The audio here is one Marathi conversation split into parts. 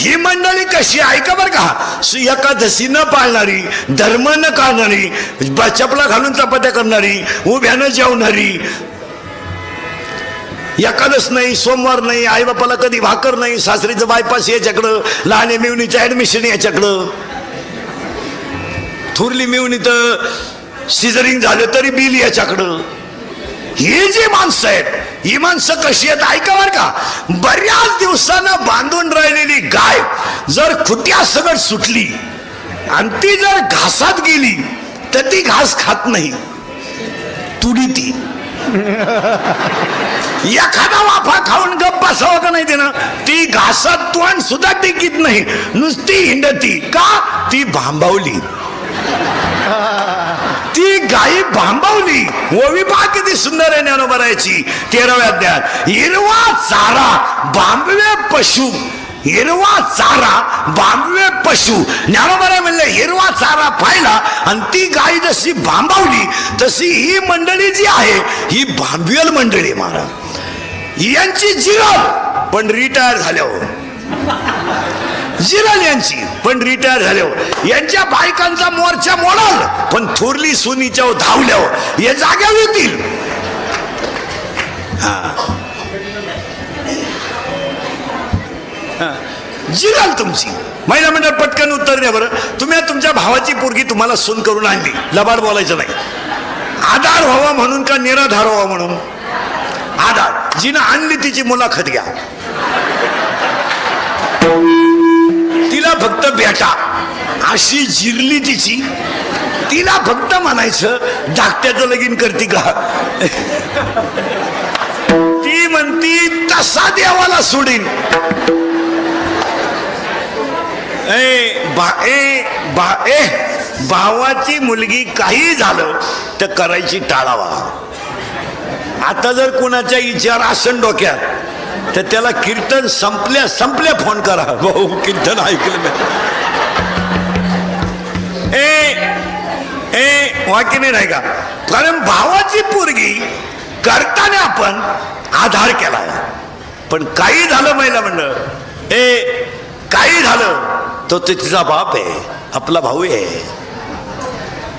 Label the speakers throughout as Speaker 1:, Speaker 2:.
Speaker 1: ही मंडळी कशी आहे का बरं का? एकादशी न पाळणारी धर्म न काढणारी चपला घालून चपात्या करणारी उभ्यानं जेवणारी. एकादश नाही सोमवार नाही आईबापाला कधी भाकर नाही सासरीचं बायपास याच्याकडं लहान मिवणीचं ऍडमिशन याच्याकडं. थुरली मिवणी तर सिझरिंग झालं तरी बिल याच्याकडं. ही जे माणसं आहेत ही माणसं कशी आहेत ऐका बर का. बऱ्याच दिवसानं बांधून राहिलेली गाय जर खुट्या सगळ सुटली आणि ती जर घासात गेली तर ती घास खात नाही. तुडी ती. एखादा वाफा खाऊन गप्प बसावं का नाही देणं? ती घासात तोंड सुद्धा टिकीत नाही. नुसती हिंडती. का? ती भांबावली. ती गाई भांबवली. ओवी पहा किती सुंदर आहे ज्ञानोबरायची तेराव्या अध्यायात हिरवा चारा बांबवे पशु. हिरवा चारा बांबवे पशु. ज्ञानोबराय म्हणले हिरवा चारा पाहिला आणि ती गाय जशी भांबावली तशी ही मंडळी जी आहे ही भांबवेल मंडळी महाराज. यांची जिरल पण रिटायर झाल्यावर. जिरल यांची पण रिटायर झाल्यावर. यांच्या बायकांचा मोर्चा मोडल पण थोरली सुनीच्या धावल्यावर या जाग्या येतील जिराल तुमची. महिला मंडळ पटकन उत्तर द्या बरं. तुम्ही तुमच्या भावाची पोरगी तुम्हाला सून करून आणली. लबाड बोलायचं नाही. आधार व्हावा म्हणून का निराधार व्हावा म्हणून? आधार. जिनं आणली तिची मुलाखत घ्या. तिला फक्त भेटा. अशी जिरली तिची. तिला फक्त म्हणायचं धाकट्याचं लगीन करते का? ती म्हणती तसा देवाला सोडीन. ए बा ए बा ए भावाची मुलगी काही झालं तर करायची टाळावा. आता जर कुणाच्या विचार आसन डोक्यात तर त्याला कीर्तन संपल्या संपल्या फोन करा. भाऊ कीर्तन ऐकलं मी ए ए वाक्य नाही का? कारण भावाची पोरगी करताना आपण आधार केला पण काही झालं महिला म्हणलं ए काही झालं तो तिचा बाप आहे आपला भाऊ आहे.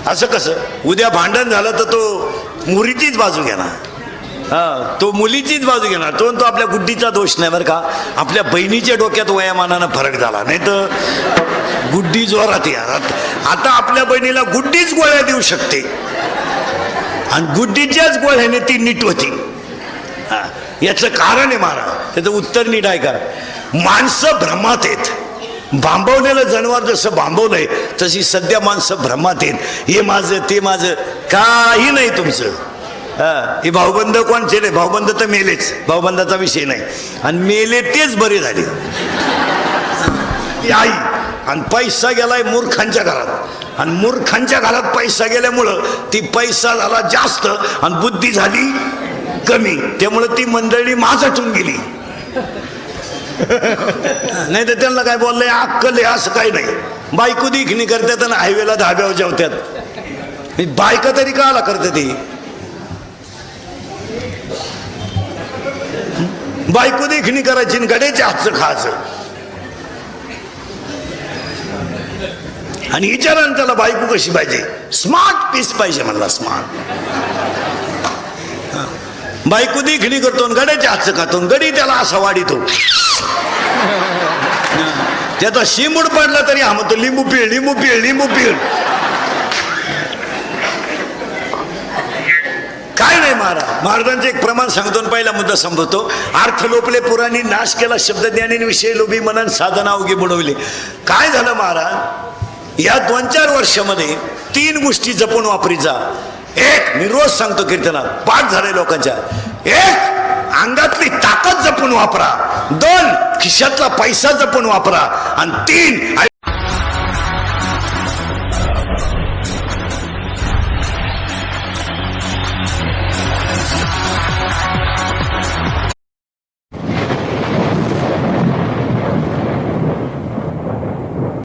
Speaker 1: असं कसं? उद्या भांडण झालं तर तो मुरीचीच बाजू घेणार. हा तो मुलीचीच बाजू घेणार. तो तो आपल्या गुड्डीचा दोष नाही बरं का? आपल्या बहिणीच्या डोक्यात वयामानानं फरक झाला. नाही तर गुड्डी जोरात येतात आता आपल्या बहिणीला गुड्डीच गोळ्या देऊ शकते. आणि गुड्डीच्याच गोळ्याने ती नीट होती. याचं कारण आहे महाराज. त्याचं उत्तर नीट आहे का? माणसं भ्रमात आहेत. बांबवलेलं जनावर जसं बांबवलंय तशी सध्या माणसं भ्रमात आहेत. हे माझं ते माझं काही नाही तुमचं. हां. हे भाऊबंद कोणचे नाही भाऊबंद तर मेलेच. भाऊबंदाचा विषय नाही. आणि मेले तेच बरे झाले. आई आणि पैसा गेलाय मूर्खांच्या घरात. आणि मूर्खांच्या घरात पैसा गेल्यामुळं ती पैसा झाला जास्त आणि बुद्धी झाली कमी. त्यामुळं ती मंडळी माझटून गेली. नाही तर त्यांना काय बोललंय? अक्कल आहे असं काही नाही. बायको देखणी करतात आणि हायवेला धाब्यावर जेवतात. बायका तरी का आला करते ती बायको देखणी करायची आणि गड्याच्या हातचं खायचं. आणि विचारानं त्याला बायको कशी पाहिजे? स्मार्ट पीस पाहिजे म्हणला स्मार्ट बायको देखणी करतो गड्याच्या हातचं खातो गडी त्याला असा वाढितो. त्याचा शिमूड पडला तरी हा म्हणतो लिंबू पिळ लिंबू पिळ लिंबू पिळ. काय नाही महाराज महाराजांचं एक प्रमाण सांगतो पहिला मुद्दा संपवतो. अर्थ लोपले पुराणी नाश केला शब्दज्ञानी विषय लोभी मनन साधना उगी बनवले काय झालं महाराज? या दोन चार वर्षामध्ये तीन गोष्टी जपून वापरी जा. एक मी रोज सांगतो कीर्तनात पाठ झाले लोकांच्या. एक अंगातली ताकद जपून वापरा. दोन खिशातला पैसा जपून वापरा. आणि तीन